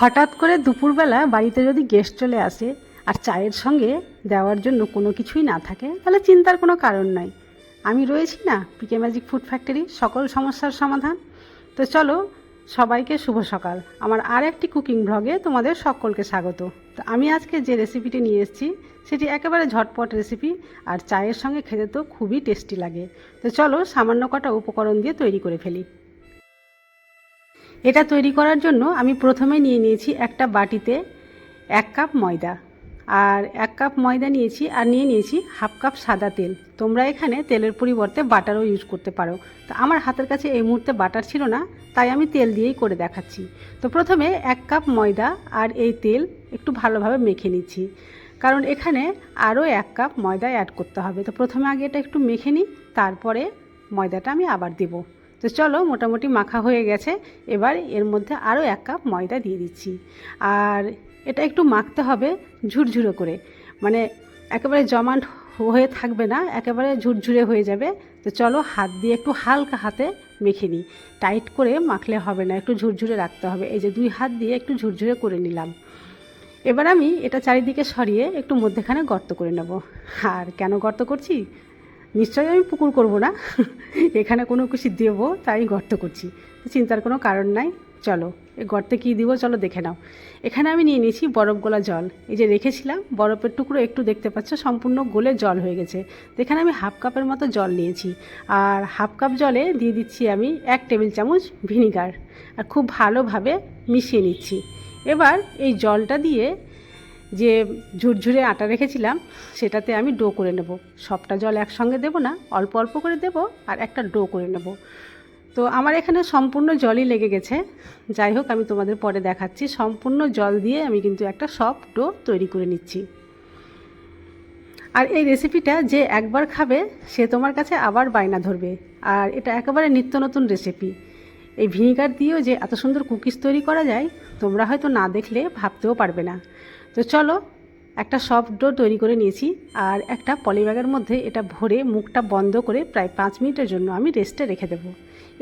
হঠাৎ করে দুপুরবেলা বাড়িতে যদি গেস্ট চলে আসে আর চায়ের সঙ্গে দেওয়ার জন্য কোনো কিছুই না থাকে, তাহলে চিন্তার কোনো কারণ নাই। আমি রয়েছি না পিকে ম্যাজিক ফুড ফ্যাক্টরি সকল সমস্যার সমাধান। তো চলো, সবাইকে শুভ সকাল। আমার আর একটি কুকিং ব্লগে তোমাদের সকলকে স্বাগত। তো আমি আজকে যে রেসিপিটি নিয়ে এসেছি, সেটি একেবারে ঝটপট রেসিপি আর চায়ের সঙ্গে খেতে তো খুবই টেস্টি লাগে। তো চলো, সামান্য কটা উপকরণ দিয়ে তৈরি করে ফেলি। এটা তৈরি করার জন্য আমি প্রথমে নিয়ে নিয়েছি একটা বাটিতে এক কাপ ময়দা। আর এক কাপ ময়দা নিয়েছি আর নিয়ে নিয়েছি হাফ কাপ সাদা তেল। তোমরা এখানে তেলের পরিবর্তে বাটারও ইউজ করতে পারো। তো আমার হাতের কাছে এই মুহূর্তে বাটার ছিল না, তাই আমি তেল দিয়েই করে দেখাচ্ছি। তো প্রথমে এক কাপ ময়দা আর এই তেল একটু ভালোভাবে মেখে নিচ্ছি। কারণ এখানে আরও এক কাপ ময়দা অ্যাড করতে হবে। তো প্রথমে আগে এটা একটু মেখে নিই, তারপরে ময়দাটা আমি আবার দেবো। তো চলো মোটামুটি মাখা হয়ে গেছে। এবার এর মধ্যে আরও এক কাপ ময়দা দিয়ে দিচ্ছি। আর এটা একটু মাখতে হবে ঝুরঝুরে করে। মানে একেবারে জমাট হয়ে থাকবে না, একেবারে ঝুরঝুরে হয়ে যাবে। তো চলো হাত দিয়ে একটু হালকা হাতে মেখে নিই। টাইট করে মাখলে হবে না, একটু ঝুরঝুরে রাখতে হবে। এই যে দুই হাত দিয়ে একটু ঝুরঝুরে করে নিলাম। এবার আমি এটা চারিদিকে সরিয়ে একটু মধ্যেখানে গর্ত করে নেব। আর কেন গর্ত করছি? নিশ্চয়ই আমি পুকুর করব না। এখানে কোনো কিছু দেবো, তাই গর্ত করছি। চিন্তার কোনো কারণ নাই। চলো এই গর্তে কী দিব চলো দেখে নাও। এখানে আমি নিয়ে নিয়েছি বরফ গোলা জল। এই যে রেখেছিলাম, বরফের টুকরো একটু দেখতে পাচ্ছ, সম্পূর্ণ গলে জল হয়ে গেছে। এখানে আমি হাফ কাপের মতো জল নিয়েছি। আর হাফ কাপ জলে দিয়ে দিচ্ছি আমি এক টেবিল চামচ ভিনিগার। আর খুব ভালোভাবে মিশিয়ে নিচ্ছি। এবার এই জলটা দিয়ে যে ঝুরঝুরে আটা রেখেছিলাম, সেটাতে আমি ডো করে নেব। সবটা জল একসঙ্গে দেব না, অল্প অল্প করে দেব আর একটা ডো করে নেব। তো আমার এখানে সম্পূর্ণ জলই লেগে গেছে। যাই হোক, আমি তোমাদের পরে দেখাচ্ছি। সম্পূর্ণ জল দিয়ে আমি কিন্তু একটা সফট ডো তৈরি করে নিচ্ছি। আর এই রেসিপিটা যে একবার খাবে, সে তোমার কাছে আবার বায়না ধরবে। আর এটা একেবারে নিত্য নতুন রেসিপি। এই ভিনিগার দিয়েও যে এত সুন্দর কুকিজ তৈরি করা যায়, তোমরা হয়তো না দেখলে ভাবতেও পারবে না। তো চলো, একটা সফট ডো তৈরি করে নিয়েছি আর একটা পলিব্যাগের মধ্যে এটা ভরে মুখটা বন্ধ করে প্রায় পাঁচ মিনিটের জন্য আমি রেস্টে রেখে দেবো।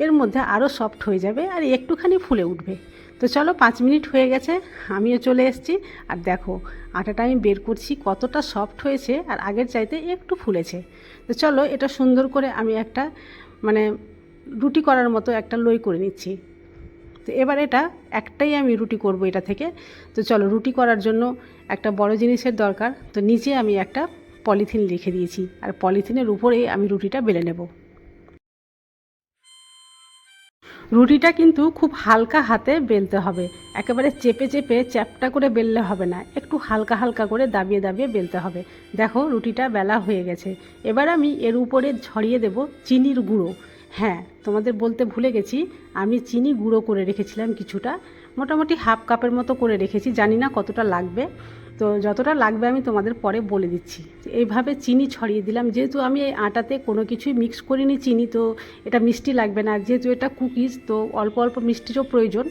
এর মধ্যে আরও সফট হয়ে যাবে আর একটুখানি ফুলে উঠবে। তো চলো, পাঁচ মিনিট হয়ে গেছে, আমিও চলে এসেছি। আর দেখো, আটাটা আমি বের করছি, কতটা সফট হয়েছে আর আগের চাইতে একটু ফুলেছে। তো চলো, এটা সুন্দর করে আমি একটা মানে রুটি করার মতো একটা লই করে নিচ্ছি। তো এবার এটা একটাই আমি রুটি করব এটা থেকে। তো চলো রুটি করার জন্য একটা বড় জিনিসের দরকার। তো নিচে আমি একটা পলিথিন রেখে দিয়েছি আর পলিথিনের উপরেই আমি রুটিটা বেলে নেব। রুটিটা কিন্তু খুব হালকা হাতে বেলতে হবে। একেবারে চেপে চেপে চ্যাপটা করে বেললে হবে না। একটু হালকা হালকা করে দাবিয়ে দাবিয়ে বেলতে হবে। দেখো রুটিটা বেলা হয়ে গেছে। এবার আমি এর উপরে ছড়িয়ে দেব চিনির গুঁড়ো। হ্যাঁ তোমাদের বলতে ভুলে গেছি, আমি চিনি গুঁড়ো করে রেখেছিলাম কিছুটা, মোটামুটি হাফ কাপের মতো করে রেখেছি, জানি না কতটা লাগবে। তো যতটা লাগবে আমি তোমাদের পরে বলে দিচ্ছি। এইভাবে চিনি ছড়িয়ে দিলাম, যেহেতু আমি এই আটাতে কোনো কিছুই মিক্স করিনি চিনি, তো এটা মিষ্টি লাগবে না। যেহেতু এটা কুকিজ তো অল্প অল্প মিষ্টিরও প্রয়োজন,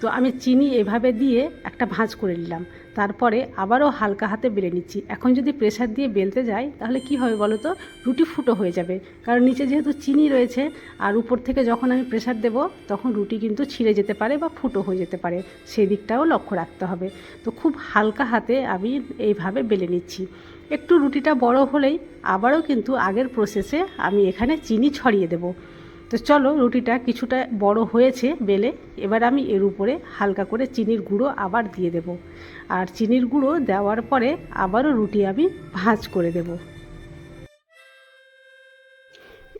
তো আমি চিনি এভাবে দিয়ে একটা ভাঁজ করে নিলাম। তারপরে আবারও হালকা হাতে বেলে নিচ্ছি। এখন যদি প্রেশার দিয়ে বেলতে যাই, তাহলে কি হবে বলো তো? রুটি ফুটো হয়ে যাবে। কারণ নিচে যেহেতু চিনি রয়েছে, আর উপর থেকে যখন আমি প্রেশার দেব, তখন রুটি কিন্তু ছিঁড়ে যেতে পারে বা ফুটো হয়ে যেতে পারে। সেই দিকটাও লক্ষ্য রাখতে হবে। তো খুব হালকা হাতে আমি এইভাবে বেলে নিচ্ছি। একটু রুটিটা বড় হলেই আবারও কিন্তু আগের প্রসেসে আমি এখানে চিনি ছড়িয়ে দেবো। তো চলো রুটিটা কিছুটা বড় হয়েছে বেলে, এবার আমি এর উপরে হালকা করে চিনির গুঁড়ো আবার দিয়ে দেব। আর চিনির গুঁড়ো দেওয়ার পরে আবারও রুটি আমি ভাঁজ করে দেব।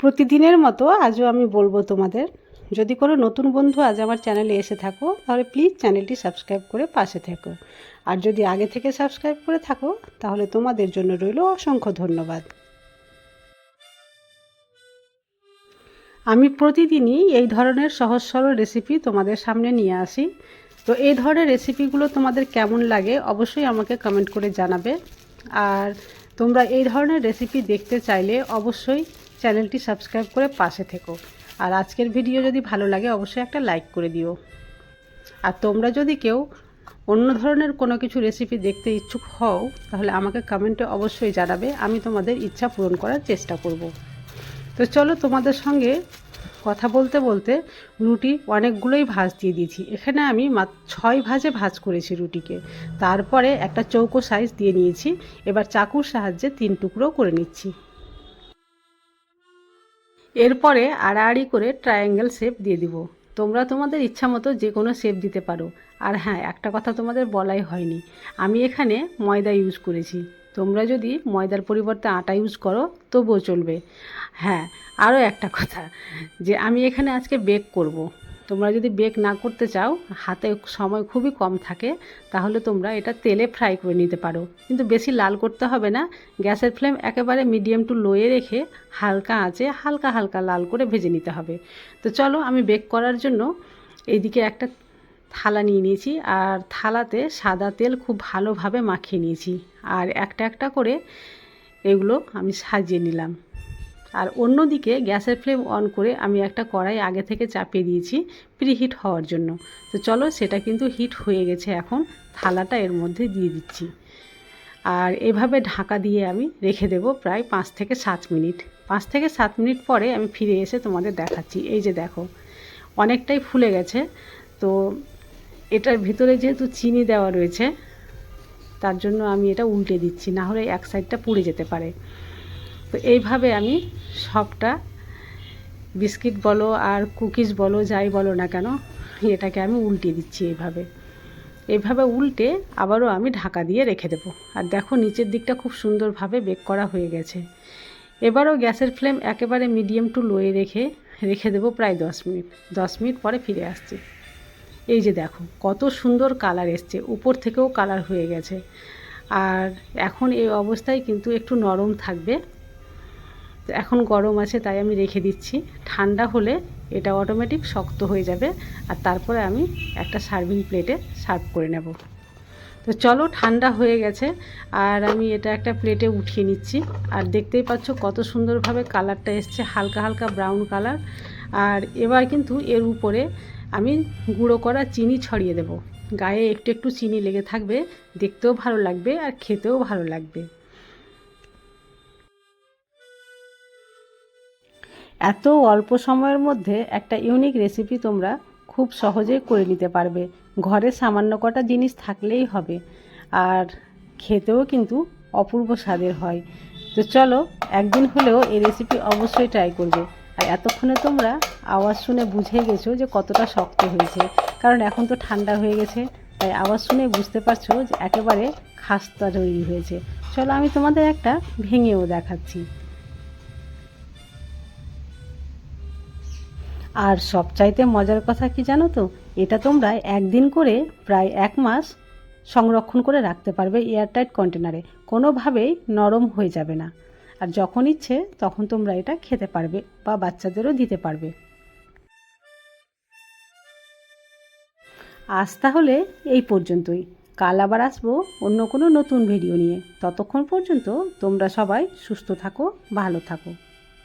প্রতিদিনের মতো আজও আমি বলব তোমাদের, যদি কোনো নতুন বন্ধু আজ আমার চ্যানেলে এসে থাকো, তাহলে প্লিজ চ্যানেলটি সাবস্ক্রাইব করে পাশে থেকো। আর যদি আগে থেকে সাবস্ক্রাইব করে থাকো, তাহলে তোমাদের জন্য রইল অসংখ্য ধন্যবাদ। আমি প্রতিদিনই এই ধরনের সহজ সরল রেসিপি তোমাদের সামনে নিয়ে আসি। তো এই ধরনের রেসিপিগুলো তোমাদের কেমন লাগে অবশ্যই আমাকে কমেন্ট করে জানাবে। আর তোমরা এই ধরনের রেসিপি দেখতে চাইলে অবশ্যই চ্যানেলটি সাবস্ক্রাইব করে পাশে থেকো। আর আজকের ভিডিও যদি ভালো লাগে অবশ্যই একটা লাইক করে দিও। আর তোমরা যদি কেউ অন্য ধরনের কোনো কিছু রেসিপি দেখতে ইচ্ছুক হও, তাহলে আমাকে কমেন্টে অবশ্যই জানাবে। আমি তোমাদের ইচ্ছা পূরণ করার চেষ্টা করব। তো চলো তোমাদের সঙ্গে কথা বলতে বলতে রুটি অনেকগুলোই ভাজ দিয়ে দিয়েছি। এখানে আমি ছয় ভাজে ভাজ করেছি রুটিকে। তারপরে একটা চৌকো সাইজ দিয়ে নিয়েছি। এবার চাকুর সাহায্যে তিন টুকরো করে নিচ্ছি। এরপরে আড়াআড়ি করে ট্রায়াঙ্গেল শেপ দিয়ে দিব। তোমরা তোমাদের ইচ্ছা মতো যে কোনো শেপ দিতে পারো। আর হ্যাঁ একটা কথা তোমাদের বলাই হয়নি। আমি এখানে ময়দা ইউজ করেছি। তোমরা যদি ময়দার পরিবর্তে আটা ইউজ করো, তবুও চলবে। হ্যাঁ আরও একটা কথা, যে আমি এখানে আজকে বেক করব। তোমরা যদি বেক না করতে চাও, হাতে সময় খুবই কম থাকে, তাহলে তোমরা এটা তেলে ফ্রাই করে নিতে পারো। কিন্তু বেশি লাল করতে হবে না, গ্যাসের ফ্লেম একেবারে মিডিয়াম টু লোয়ে রেখে হালকা আঁচে হালকা হালকা লাল করে ভেজে নিতে হবে। তো চলো, আমি বেক করার জন্য এইদিকে একটা থালা নিয়ে নিয়েছি আর থালাতে সাদা তেল খুব ভালোভাবে মাখিয়ে নিয়েছি। আর একটা একটা করে এগুলো আমি সাজিয়ে নিলাম। আর অন্যদিকে গ্যাসের ফ্লেম অন করে আমি একটা কড়াই আগে থেকে চাপিয়ে দিয়েছি প্রিহিট হওয়ার জন্য। তো চলো সেটা কিন্তু হিট হয়ে গেছে এখন, থালাটা এর মধ্যে দিয়ে দিচ্ছি। আর এভাবে ঢাকা দিয়ে আমি রেখে দেব প্রায় পাঁচ থেকে সাত মিনিট। পাঁচ থেকে সাত মিনিট পরে আমি ফিরে এসে তোমাদের দেখাচ্ছি। এই যে দেখো, অনেকটাই ফুলে গেছে। তো এটার ভিতরে যেহেতু চিনি দেওয়া রয়েছে, তার জন্য আমি এটা উল্টে দিচ্ছি, না হলে এক সাইডটা পুড়ে যেতে পারে। তো এইভাবে আমি সবটা, বিস্কিট বলো আর কুকিজ বলো, যাই বলো না কেন, এটাকে আমি উল্টে দিচ্ছি এইভাবে। এইভাবে উল্টে আবারও আমি ঢাকা দিয়ে রেখে দেবো। আর দেখো নিচের দিকটা খুব সুন্দরভাবে বেক করা হয়ে গেছে। এবারও গ্যাসের ফ্লেম একেবারে মিডিয়াম টু লোয়ে রেখে রেখে দেবো প্রায় দশ মিনিট। দশ মিনিট পরে ফিরে আসছি। এই যে দেখো, কত সুন্দর কালার এসছে, উপর থেকেও কালার হয়ে গেছে। আর এখন এই অবস্থায় কিন্তু একটু নরম থাকবে। এখন গরম আছে, তাই আমি রেখে দিচ্ছি। ঠান্ডা হলে এটা অটোমেটিক শক্ত হয়ে যাবে, আর তারপরে আমি একটা সার্ভিং প্লেটে সার্ভ করে নেব। তো চলো, ঠান্ডা হয়ে গেছে, আর আমি এটা একটা প্লেটে উঠিয়ে নিচ্ছি। আর দেখতেই পাচ্ছ কত সুন্দরভাবে কালারটা এসছে, হালকা হালকা ব্রাউন কালার আর এবার কিন্তু এর উপরে আমি গুঁড়ো করা চিনি ছড়িয়ে দেব। গায়ে একটু একটু চিনি লেগে থাকবে, দেখতেও ভালো লাগবে আর খেতেও ভালো লাগবে। এত অল্প সময়ের মধ্যে একটা ইউনিক রেসিপি তোমরা খুব সহজেই করে নিতে পারবে। ঘরে সামান্য কটা জিনিস থাকলেই হবে, আর খেতেও কিন্তু অপূর্ব স্বাদের হয়। তো চলো, একদিন হলেও এই রেসিপি অবশ্যই ট্রাই করবে। আর এতক্ষণে তোমরা আওয়াজ শুনে বুঝে গেছো যে কতটা শক্ত হয়েছে। কারণ এখন তো ঠান্ডা হয়ে গেছে, তাই আওয়াজ শুনে বুঝতে পারছ যে একেবারে খাস্তা তৈরি হয়েছে। চলো আমি তোমাদের একটা ভেঙেও দেখাচ্ছি। আর সবচাইতে মজার কথা কি জানো তো? এটা তোমরা একদিন করে প্রায় এক মাস সংরক্ষণ করে রাখতে পারবে এয়ারটাইট কন্টেনারে। কোনোভাবেই নরম হয়ে যাবে না। আর যখন ইচ্ছে, তখন তোমরা এটা খেতে পারবে বা বাচ্চাদেরও দিতে পারবে। আজ তাহলে এই পর্যন্তই। কাল আবার আসব অন্য কোনো নতুন ভিডিও নিয়ে। ততক্ষণ পর্যন্ত তোমরা সবাই সুস্থ থাকো, ভালো থাকো।